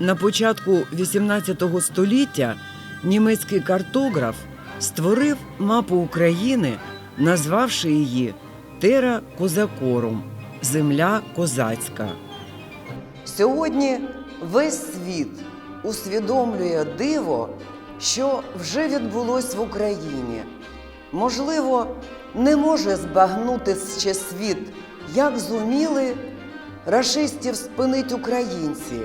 На початку XVIII століття німецький картограф створив мапу України, назвавши її Тера Козакорум Земля козацька. Сьогодні весь світ усвідомлює диво, що вже відбулось в Україні. Можливо, не може збагнути ще світ, як зуміли рашистів спинить українці,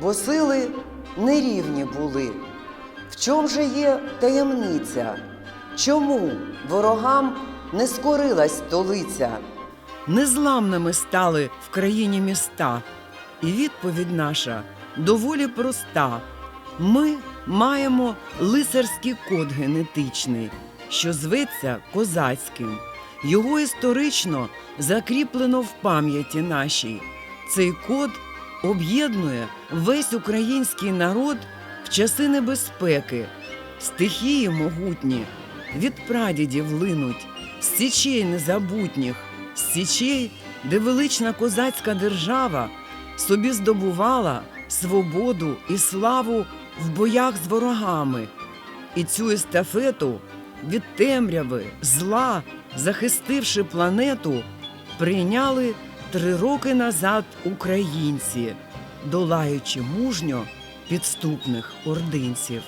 бо сили нерівні були. В чому же є таємниця? Чому ворогам не скорилась столиця? Незламними стали в країні міста, і відповідь наша доволі проста. Ми маємо лицарський код генетичний, що зветься козацьким. Його історично закріплено в пам'яті нашій. Цей код об'єднує весь український народ в часи небезпеки, стихії могутні, від прадідів линуть, січей незабутніх, січей, де велична козацька держава собі здобувала свободу і славу в боях з ворогами. І цю естафету від темряви, зла, захистивши планету, прийняли три роки назад українці, долаючи мужньо підступних ординців.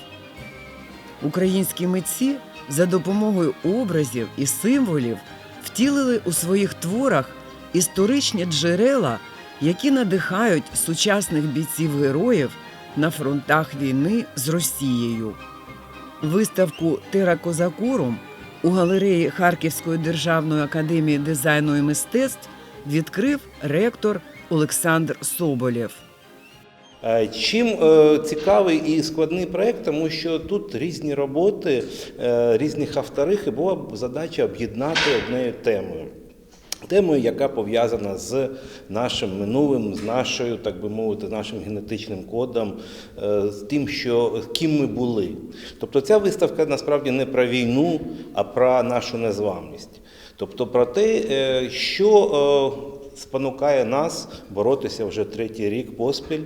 Українські митці за допомогою образів і символів втілили у своїх творах історичні джерела, які надихають сучасних бійців героїв на фронтах війни з Росією. Виставку Тера Козакурум у галереї Харківської державної академії дизайну і мистецтв відкрив ректор Олександр Соболєв. Е, Чим е, цікавий і складний проект, тому що тут різні роботи е, різних авторів, і була б задача об'єднати однією темою. Темою, яка пов'язана з нашим минулим, з нашою, так би мовити, з нашим генетичним кодом, з тим, що ким ми були. Тобто ця виставка насправді не про війну, а про нашу незламність. Тобто про те, е, що е, спонукає нас боротися вже третій рік поспіль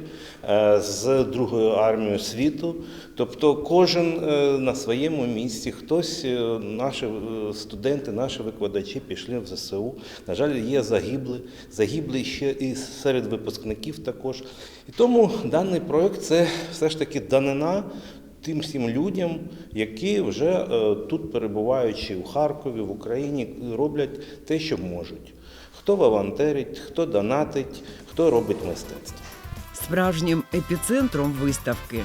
е, з Другою армією світу. Тобто кожен на своєму місці, хтось, наші студенти, наші викладачі пішли в ЗСУ. На жаль, є загибли, загибли ще і серед випускників також. І тому даний проект це все ж таки данина тим всім людям, які вже е, тут перебуваючи у Харкові, в Україні, роблять те, що можуть. Хто волонтерить, хто донатить, хто робить мистецтво. Справжнім епіцентром виставки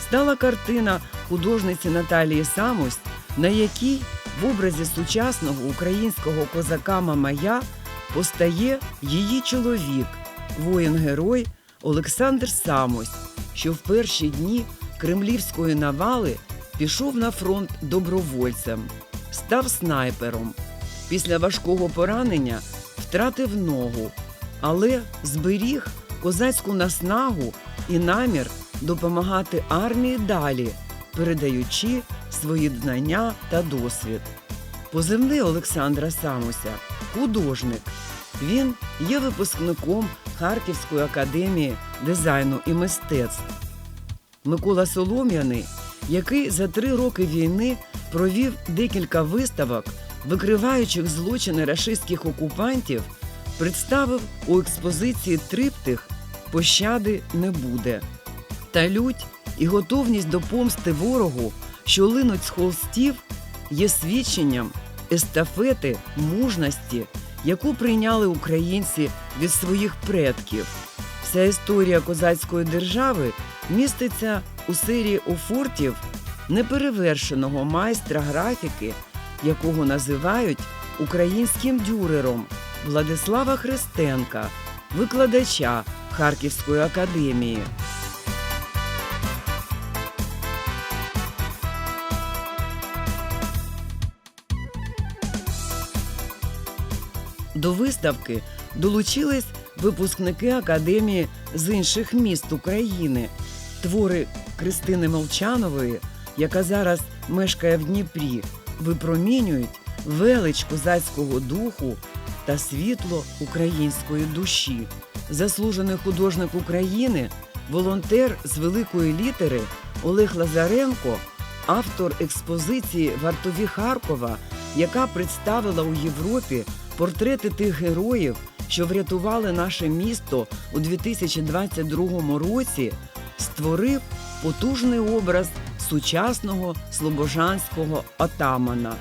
стала картина художниці Наталії Самось, на якій в образі сучасного українського козака Мамая постає її чоловік, воїн-герой Олександр Самось, що в перші дні кремлівської навали пішов на фронт добровольцем, став снайпером. Після важкого поранення втратив ногу, але зберіг козацьку наснагу і намір допомагати армії далі, передаючи свої знання та досвід. Позивний Олександра Самося художник. Він є випускником Харківської академії дизайну і мистецтв. Микола Солом'яний, який за три роки війни провів декілька виставок, викриваючих злочини рашистських окупантів, представив у експозиції триптих Пощади не буде. Та лють і готовність до помсти ворогу, що линуть з холстів, є свідченням естафети мужності, яку прийняли українці від своїх предків. Вся історія козацької держави міститься у серії офортів неперевершеного майстра графіки, якого називають українським дюрером Владислава Христенка, викладача Харківської академії. До виставки долучились випускники академії з інших міст України. Твори Кристини Молчанової, яка зараз мешкає в Дніпрі, випромінюють велич козацького духу та світло української душі. Заслужений художник України волонтер з великої літери Олег Лазаренко, автор експозиції Вартові Харкова, яка представила у Європі портрети тих героїв, що врятували наше місто у 2022 році, створив потужний образ сучасного слобожанського отамана.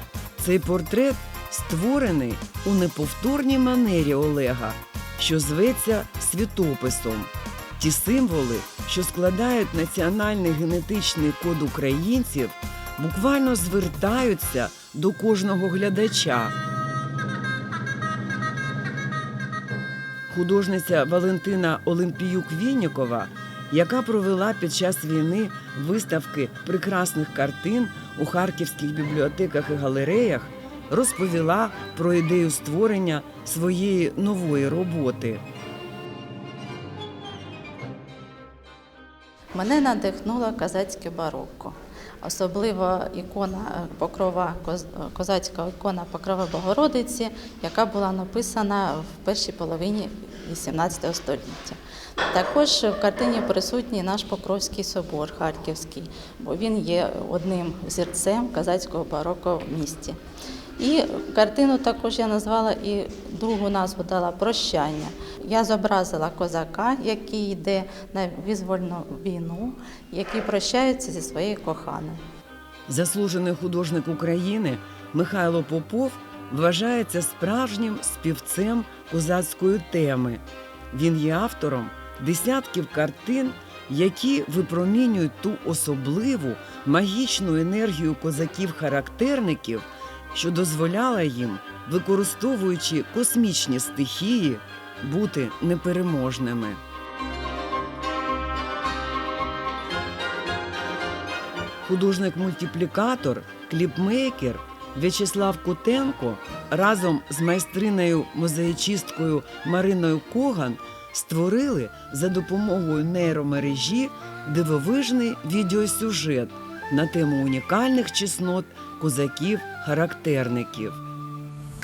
Цей портрет створений у неповторній манері Олега, що зветься світописом. Ті символи, що складають національний генетичний код українців, буквально звертаються до кожного глядача. Художниця Валентина Олимпіюк Віннікова, яка провела під час війни виставки прекрасних картин у харківських бібліотеках і галереях, розповіла про ідею створення своєї нової роботи. Мене надихнуло казацьке барокко. Особливо ікона е, покрова, е, козацька ікона Покрова Богородиці, яка була написана в першій половині XVIII століття. Також в картині присутній наш Покровський собор Харківський, бо він є одним зірцем козацького бароко в місті. І картину також я назвала і другу назву дала прощання. Я зобразила козака, який йде на визвольну війну, який прощається зі своєю коханою. Заслужений художник України Михайло Попов вважається справжнім співцем козацької теми. Він є автором десятків картин, які випромінюють ту особливу магічну енергію козаків-характерників, що дозволяла їм, використовуючи космічні стихії, бути непереможними. Художник-мультиплікатор, кліпмейкер В'ячеслав Кутенко разом з майстринею мозаїчисткою Мариною Коган створили за допомогою нейромережі дивовижний відеосюжет на тему унікальних чеснот козаків-характерників.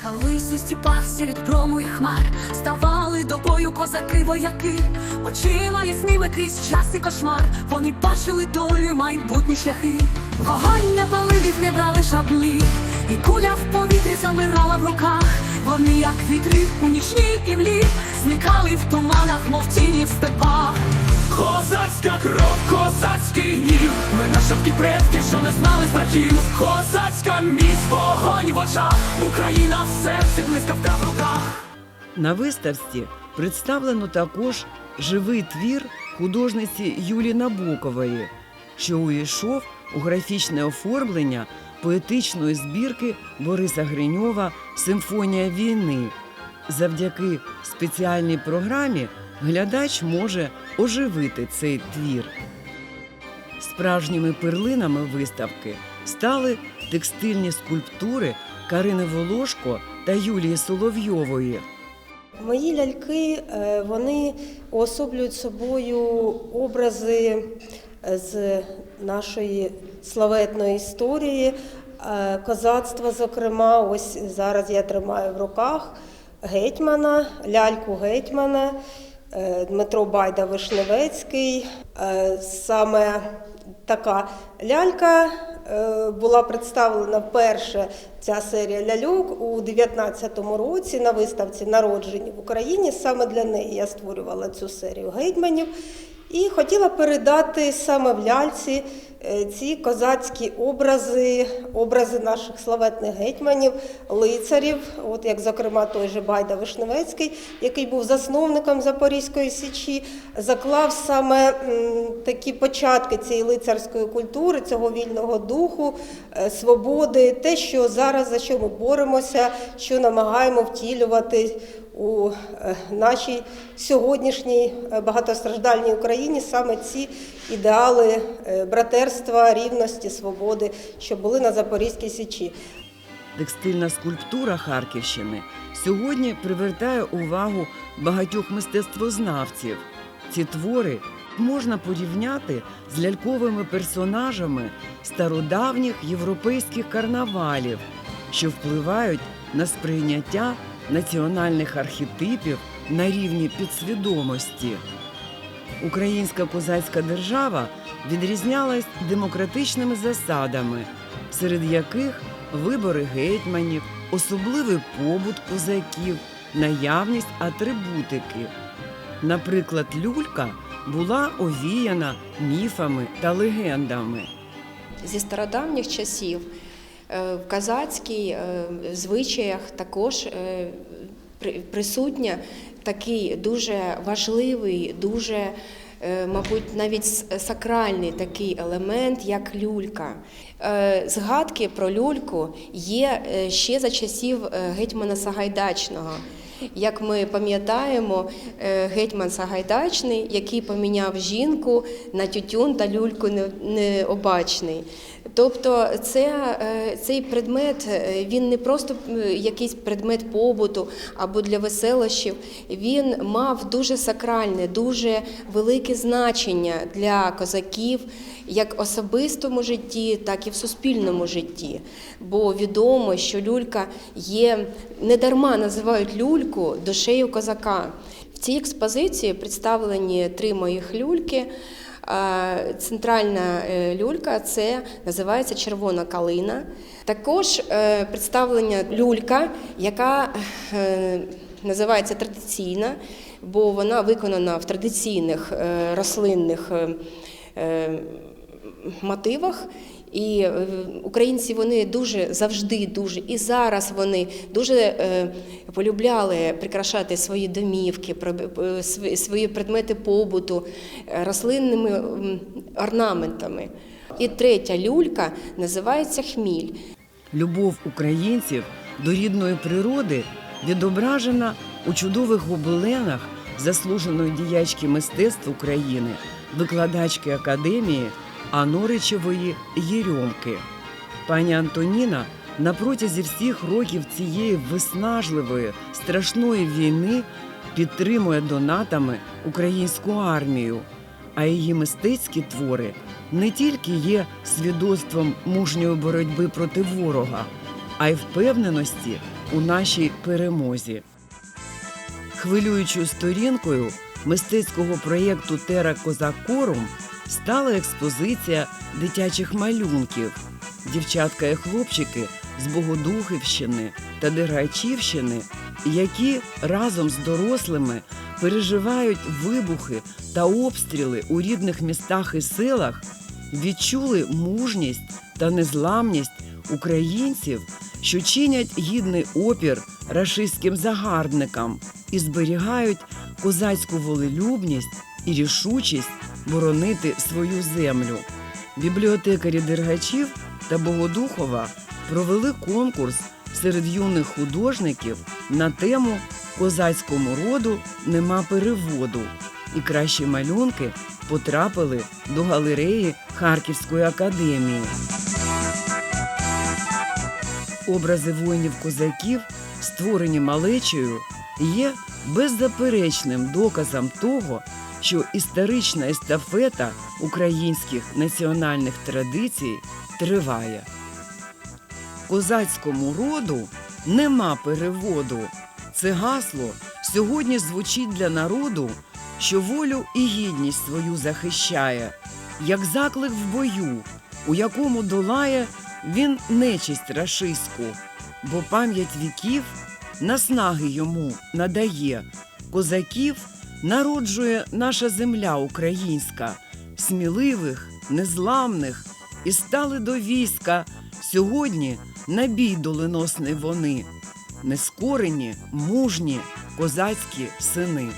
Колись у степах серед грому і хмар Ставали до бою козаки вояки. Очима ясними крізь час і кошмар. Вони бачили долю майбутні шляхи. Вогонь не палив, не брали шаблі. І куля в повітрі замирала в руках. Вони, як вітри у нічній імлі Зникали в туманах, мов тіні в степах Козацька кров, козацький гнів. Ми нащадки предків, що не знали страхів. Козацька міць, вогонь в очах. Україна в серці, блискавка в руках На виставці представлено також живий твір художниці Юлії Набокової, що увійшов у графічне оформлення поетичної збірки Бориса Гриньова Симфонія війни. Завдяки спеціальній програмі глядач може оживити цей твір. Справжніми перлинами виставки стали текстильні скульптури Карини Волошко та Юлії Соловйової. Мої ляльки е, вони уособлюють собою образи е, з нашої славетної історії, е, козацтва, зокрема, ось зараз я тримаю в руках гетьмана, ляльку гетьмана. Е, Дмитро Байда Вишневецький. Е, Саме така лялька е, була представлена вперше ця серія ляльок у 19-му році на виставці Народжені в Україні. Саме для неї я створювала цю серію гетьманів і хотіла передати саме в ляльці е, ці козацькі образи, образи наших славетних гетьманів, лицарів, от як зокрема той же Байда Вишневецький, який був засновником Запорізької січі, заклав саме такі початки цієї лицарської культури, цього вільного духу, е, свободи, те, що зараз за що ми боремося, що намагаємо втілювати у е, нашій сьогоднішній е, багатостраждальній Україні саме ці ідеали е, братерства, рівності, свободи, що були на Запорізькій січі. Текстильна скульптура Харківщини сьогодні привертає увагу багатьох мистецтвознавців. Ці твори можна порівняти з ляльковими персонажами стародавніх європейських карнавалів, що впливають на сприйняття національних архетипів на рівні підсвідомості. Українська козацька держава відрізнялась демократичними засадами, серед яких вибори гетьманів, особливий побут козаків, наявність атрибутики. Наприклад, люлька була овіяна міфами та легендами. Зі стародавніх часів в казацькій е, звичаях також е, присутня такий дуже важливий, дуже, е, мабуть, навіть сакральний такий елемент, як люлька. Е, Згадки про люльку є е, ще за часів е, гетьмана Сагайдачного. Як ми пам'ятаємо, е, гетьман Сагайдачний, який поміняв жінку на тютюн та люльку необачний. Тобто це, е, цей предмет е, він не просто якийсь предмет побуту або для веселощів, він мав дуже сакральне, дуже велике значення для козаків як в особистому житті, так і в суспільному житті. Бо відомо, що люлька є недарма називають люльку душею козака. В цій експозиції представлені три моїх люльки. А, Центральна е, люлька це називається червона калина. Також представлення представлена люлька, яка е, називається традиційна, бо вона виконана в традиційних е, рослинних е, е, мотивах. І е, українці вони дуже завжди дуже і зараз вони дуже е, полюбляли прикрашати свої домівки, е, свої- предмети побуту рослинними орнаментами. І третя люлька називається хміль. Любов українців до рідної природи відображена у чудових гобеленах заслуженої діячки мистецтв України, викладачки академії Аноричевої Єрьомки. Пані Антоніна на протязі всіх років цієї виснажливої страшної війни підтримує донатами українську армію, а її мистецькі твори не тільки є свідоцтвом мужньої боротьби проти ворога, а й впевненості у нашій перемозі. Хвилюючою сторінкою мистецького проєкту Тера Козакорум стала експозиція дитячих малюнків. Дівчатка і хлопчики з Богодухівщини та Дергачівщини, які разом з дорослими переживають вибухи та обстріли у рідних містах і селах, відчули мужність та незламність українців, що чинять гідний опір рашистським загарбникам і зберігають козацьку волелюбність і рішучість боронити свою землю. Бібліотекарі Дергачів та Богодухова провели конкурс серед юних художників на тему Козацькому роду нема переводу, і кращі малюнки потрапили до галереї Харківської академії. Образи воїнів-козаків, створені малечею, є беззаперечним доказом того, що історична естафета українських національних традицій триває. Козацькому роду нема переводу. Це гасло сьогодні звучить для народу, що волю і гідність свою захищає, як заклик в бою, у якому долає він нечисть рашистську, бо пам'ять віків наснаги йому надає, козаків народжує наша земля українська, сміливих, незламних, і стали до війська сьогодні на бій доленосний вони, нескорені, мужні, козацькі сини.